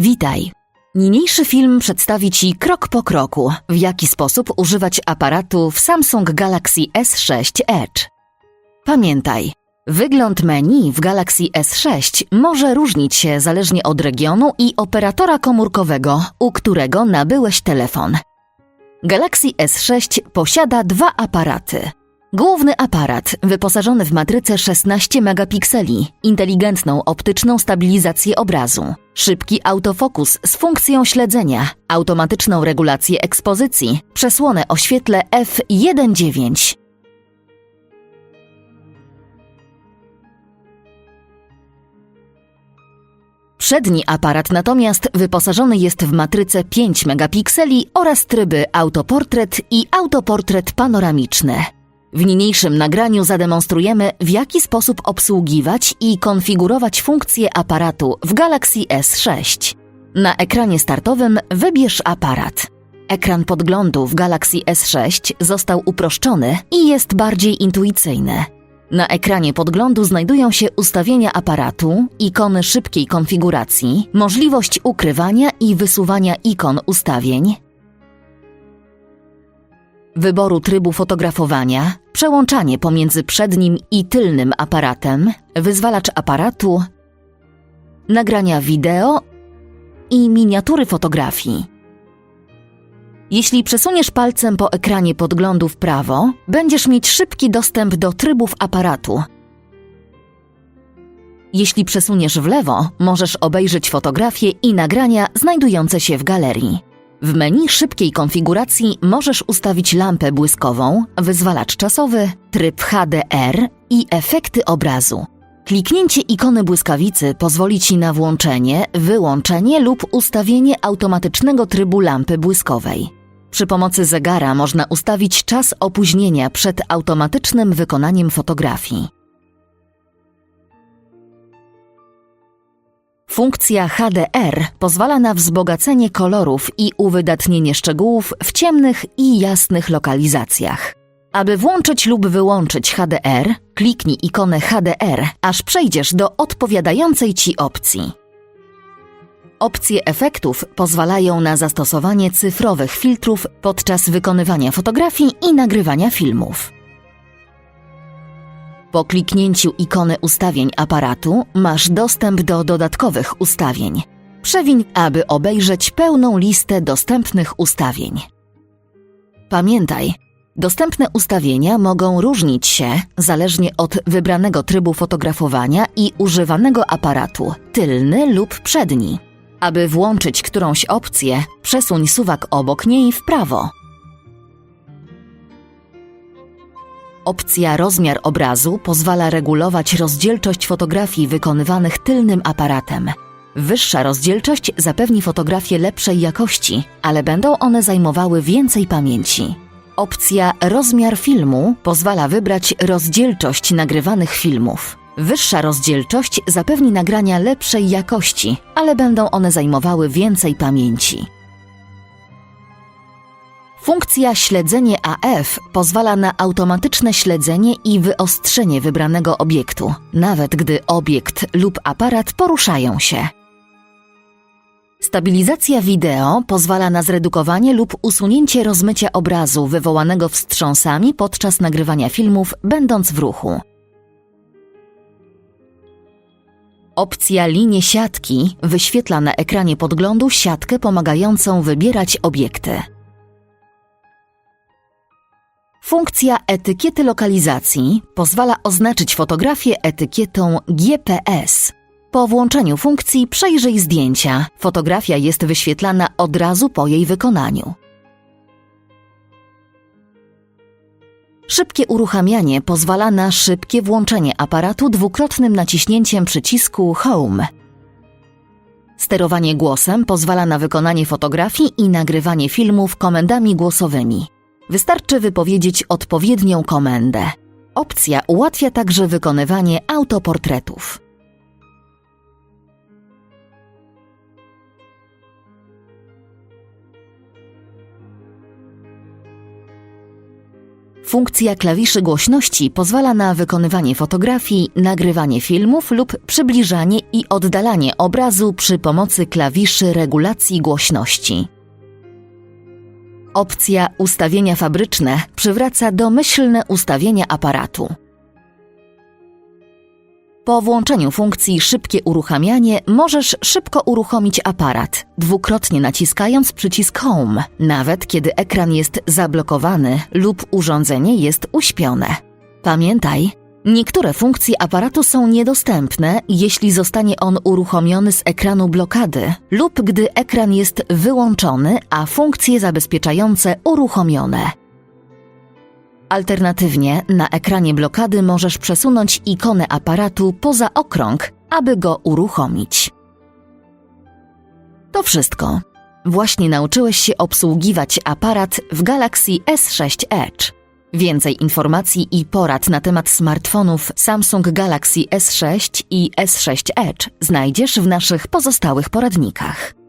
Witaj. Niniejszy film przedstawi Ci krok po kroku, w jaki sposób używać aparatu w Samsung Galaxy S6 Edge. Pamiętaj, wygląd menu w Galaxy S6 może różnić się zależnie od regionu i operatora komórkowego, u którego nabyłeś telefon. Galaxy S6 posiada dwa aparaty. Główny aparat, wyposażony w matrycę 16 megapikseli, inteligentną optyczną stabilizację obrazu, szybki autofokus z funkcją śledzenia, automatyczną regulację ekspozycji, przesłonę o świetle f1.9. Przedni aparat natomiast wyposażony jest w matrycę 5 megapikseli oraz tryby autoportret i autoportret panoramiczny. W niniejszym nagraniu zademonstrujemy, w jaki sposób obsługiwać i konfigurować funkcje aparatu w Galaxy S6. Na ekranie startowym wybierz aparat. Ekran podglądu w Galaxy S6 został uproszczony i jest bardziej intuicyjny. Na ekranie podglądu znajdują się ustawienia aparatu, ikony szybkiej konfiguracji, możliwość ukrywania i wysuwania ikon ustawień, wyboru trybu fotografowania, przełączanie pomiędzy przednim i tylnym aparatem, wyzwalacz aparatu, nagrania wideo i miniatury fotografii. Jeśli przesuniesz palcem po ekranie podglądu w prawo, będziesz mieć szybki dostęp do trybów aparatu. Jeśli przesuniesz w lewo, możesz obejrzeć fotografie i nagrania znajdujące się w galerii. W menu szybkiej konfiguracji możesz ustawić lampę błyskową, wyzwalacz czasowy, tryb HDR i efekty obrazu. Kliknięcie ikony błyskawicy pozwoli Ci na włączenie, wyłączenie lub ustawienie automatycznego trybu lampy błyskowej. Przy pomocy zegara można ustawić czas opóźnienia przed automatycznym wykonaniem fotografii. Funkcja HDR pozwala na wzbogacenie kolorów i uwydatnienie szczegółów w ciemnych i jasnych lokalizacjach. Aby włączyć lub wyłączyć HDR, kliknij ikonę HDR, aż przejdziesz do odpowiadającej Ci opcji. Opcje efektów pozwalają na zastosowanie cyfrowych filtrów podczas wykonywania fotografii i nagrywania filmów. Po kliknięciu ikony ustawień aparatu masz dostęp do dodatkowych ustawień. Przewiń, aby obejrzeć pełną listę dostępnych ustawień. Pamiętaj, dostępne ustawienia mogą różnić się zależnie od wybranego trybu fotografowania i używanego aparatu, tylny lub przedni. Aby włączyć którąś opcję, przesuń suwak obok niej w prawo. Opcja rozmiar obrazu pozwala regulować rozdzielczość fotografii wykonywanych tylnym aparatem. Wyższa rozdzielczość zapewni fotografie lepszej jakości, ale będą one zajmowały więcej pamięci. Opcja rozmiar filmu pozwala wybrać rozdzielczość nagrywanych filmów. Wyższa rozdzielczość zapewni nagrania lepszej jakości, ale będą one zajmowały więcej pamięci. Funkcja śledzenie AF pozwala na automatyczne śledzenie i wyostrzenie wybranego obiektu, nawet gdy obiekt lub aparat poruszają się. Stabilizacja wideo pozwala na zredukowanie lub usunięcie rozmycia obrazu wywołanego wstrząsami podczas nagrywania filmów, będąc w ruchu. Opcja linie siatki wyświetla na ekranie podglądu siatkę pomagającą wybierać obiekty. Funkcja etykiety lokalizacji pozwala oznaczyć fotografię etykietą GPS. Po włączeniu funkcji przejrzyj zdjęcia. Fotografia jest wyświetlana od razu po jej wykonaniu. Szybkie uruchamianie pozwala na szybkie włączenie aparatu dwukrotnym naciśnięciem przycisku Home. Sterowanie głosem pozwala na wykonanie fotografii i nagrywanie filmów komendami głosowymi. Wystarczy wypowiedzieć odpowiednią komendę. Opcja ułatwia także wykonywanie autoportretów. Funkcja klawiszy głośności pozwala na wykonywanie fotografii, nagrywanie filmów lub przybliżanie i oddalanie obrazu przy pomocy klawiszy regulacji głośności. Opcja Ustawienia fabryczne przywraca domyślne ustawienia aparatu. Po włączeniu funkcji Szybkie uruchamianie możesz szybko uruchomić aparat, dwukrotnie naciskając przycisk Home, nawet kiedy ekran jest zablokowany lub urządzenie jest uśpione. Pamiętaj, niektóre funkcje aparatu są niedostępne, jeśli zostanie on uruchomiony z ekranu blokady lub gdy ekran jest wyłączony, a funkcje zabezpieczające uruchomione. Alternatywnie na ekranie blokady możesz przesunąć ikonę aparatu poza okrąg, aby go uruchomić. To wszystko. Właśnie nauczyłeś się obsługiwać aparat w Galaxy S6 Edge. Więcej informacji i porad na temat smartfonów Samsung Galaxy S6 i S6 Edge znajdziesz w naszych pozostałych poradnikach.